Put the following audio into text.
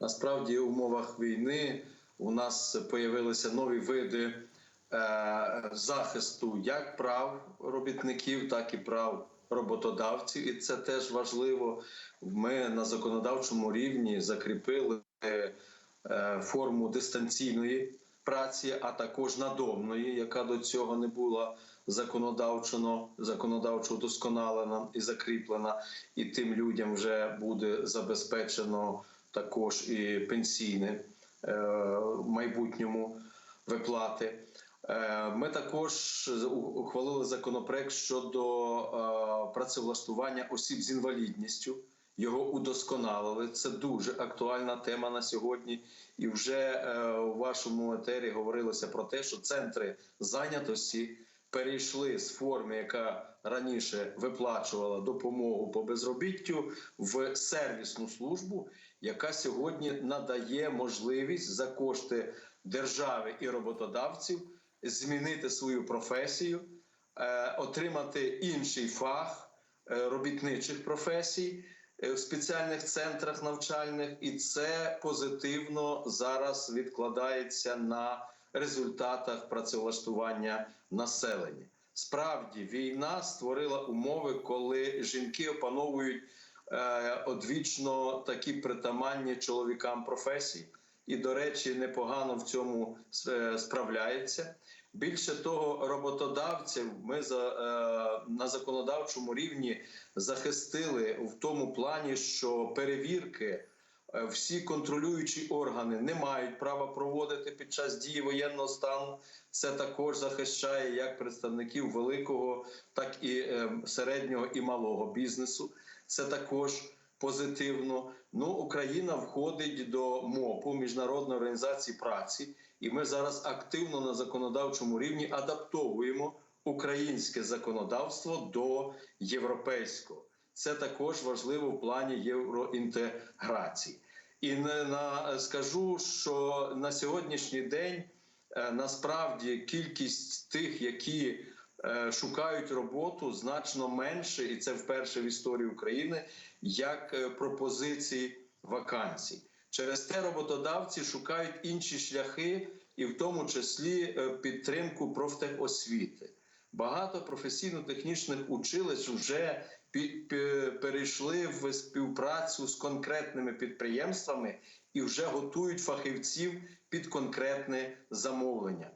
Насправді, в умовах війни у нас появилися нові види е, захисту як прав робітників, так і прав роботодавців. І це теж важливо. Ми на законодавчому рівні закріпили е, форму дистанційної праці, а також надомної, яка до цього не була законодавчо, законодавчо удосконалена і закріплена, і тим людям вже буде забезпечено також і пенсійне е, в майбутньому виплати. Е, Ми також ухвалили законопроект щодо е, працевлаштування осіб з інвалідністю. Його удосконалили. Це дуже актуальна тема на сьогодні. І вже у вашому етері говорилося про те, що центри зайнятості перейшли з форми, яка раніше виплачувала допомогу по безробіттю, в сервісну службу, яка сьогодні надає можливість за кошти держави і роботодавців змінити свою професію, е, отримати інший фах е, робітничих професій е, в спеціальних центрах навчальних, і це позитивно зараз відкладається на результатах працевлаштування населення. Справді, війна створила умови, коли жінки опановують е, одвічно такі притаманні чоловікам професії, і, до речі, непогано в цьому е, справляється. Більше того, роботодавців ми за, е, на законодавчому рівні захистили в тому плані, що перевірки всі контролюючі органи не мають права проводити під час дії воєнного стану. Це також захищає як представників великого, так і е, середнього і малого бізнесу. Це також позитивно. Ну, Україна входить до МОПу Міжнародної організації праці, і ми зараз активно на законодавчому рівні адаптовуємо українське законодавство до європейського. Це також важливо в плані євроінтеграції. І не на скажу, що на сьогоднішній день е, насправді кількість тих, які е, шукають роботу, значно менше, і це вперше в історії України, як е, пропозиції вакансій. Через те роботодавці шукають інші шляхи, і в тому числі підтримку профтехосвіти. Багато професійно-технічних училищ вже перейшли в співпрацю з конкретними підприємствами і вже готують фахівців під конкретне замовлення.